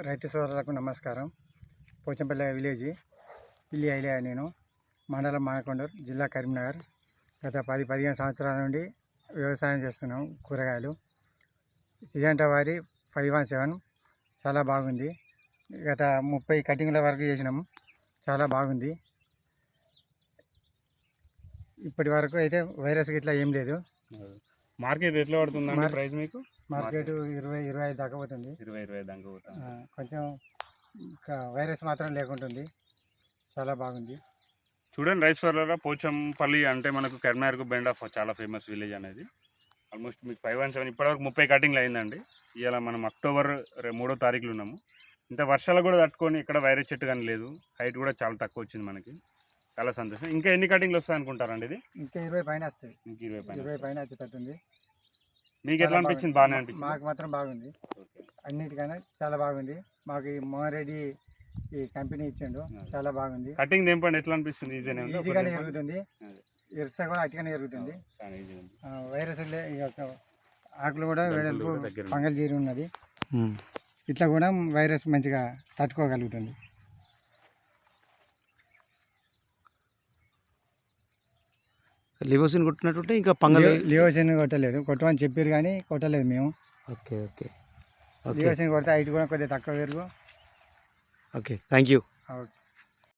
రైతు సోదరులకు నమస్కారం. పోచంపల్లి విలేజ్ పిల్లి ఐలే నేను. మండలం మానకొండూరు జిల్లా కరీంనగర్. గత పది పదిహేను సంవత్సరాల నుండి వ్యవసాయం చేస్తున్నాం కూరగాయలు. సిజంటా వారి ఫైవ్ వన్ సెవెన్ చాలా బాగుంది. గత ముప్పై కటింగ్ల వరకు చేసినాము చాలా బాగుంది. ఇప్పటి వరకు అయితే వైరస్ గిట్లా ఏం లేదు. మార్కెట్ ఎట్లా పడుతుందండి మార్- ప్రైస్ మీకు? మార్కెట్ ఇరవై ఇరవై ఐదు దాకా పోతుంది. ఇరవై ఇరవై దాకా పోతుంది. కొంచెం ఇంకా వైరస్ మాత్రం లేకుంటుంది. చాలా బాగుంది. చూడండి రైస్ ఫర్లరా పోచంపల్లి అంటే మనకు కరీంనగర్కు బెండ్ ఆఫ్ చాలా ఫేమస్ విలేజ్ అనేది. ఆల్మోస్ట్ మీకు ఫైవ్ వన్ సెవెన్ ఇప్పటివరకు ముప్పై కటింగ్లు అయిందండి. ఇవాళ మనం అక్టోబర్ మూడో తారీఖులో ఉన్నాము. ఇంత వర్షాలు కూడా తట్టుకొని ఇక్కడ వైరస్ చెట్టు కానీ లేదు. హైట్ కూడా చాలా తక్కువ వచ్చింది మనకి. చాలా సంతోషం. ఇంకా ఎన్ని కటింగ్లు వస్తాయి అనుకుంటారండి ఇది? ఇంకా ఇరవై పైన వస్తుంది ఇంక ఇరవై పైన ఇరవై పైన వచ్చేటట్టుంది. మీకు ఎట్లా అనిపించింది. బాగానే అనిపించింది? మాకు మాత్రం బాగుంది. అన్నిటికన్నా చాలా బాగుంది. మాకు ఈ మోహన్ రెడ్డి ఈ కంపెనీ ఇచ్చిండు చాలా బాగుంది. కటింగ్ తెంపండి ఎట్లా అనిపిస్తుంది ఈజీనే ఉందా? ఈజీగానే జరుగుతుంది. ఇరుస కూడా అటుగానే జరుగుతుంది. వైరస్ లే ఈ యొక్క ఆకులు కూడా వెడల్పు. ఫంగల్ జీరి ఉన్నది. ఇట్లా కూడా వైరస్ మంచిగా తట్టుకోగలుగుతుంది. లివోసిన్ కొట్టినట్టుంటే ఇంకా పంగల్ లియోసిన్ కొట్టలేదు. కొట్టమని చెప్పారు కానీ కొట్టలేదు మేము. Okay okay. లియోసిన్ కొడితే హైట్ కూడా కొద్దిగా తక్కువ పెరుగు. Okay thank you. ఓకే.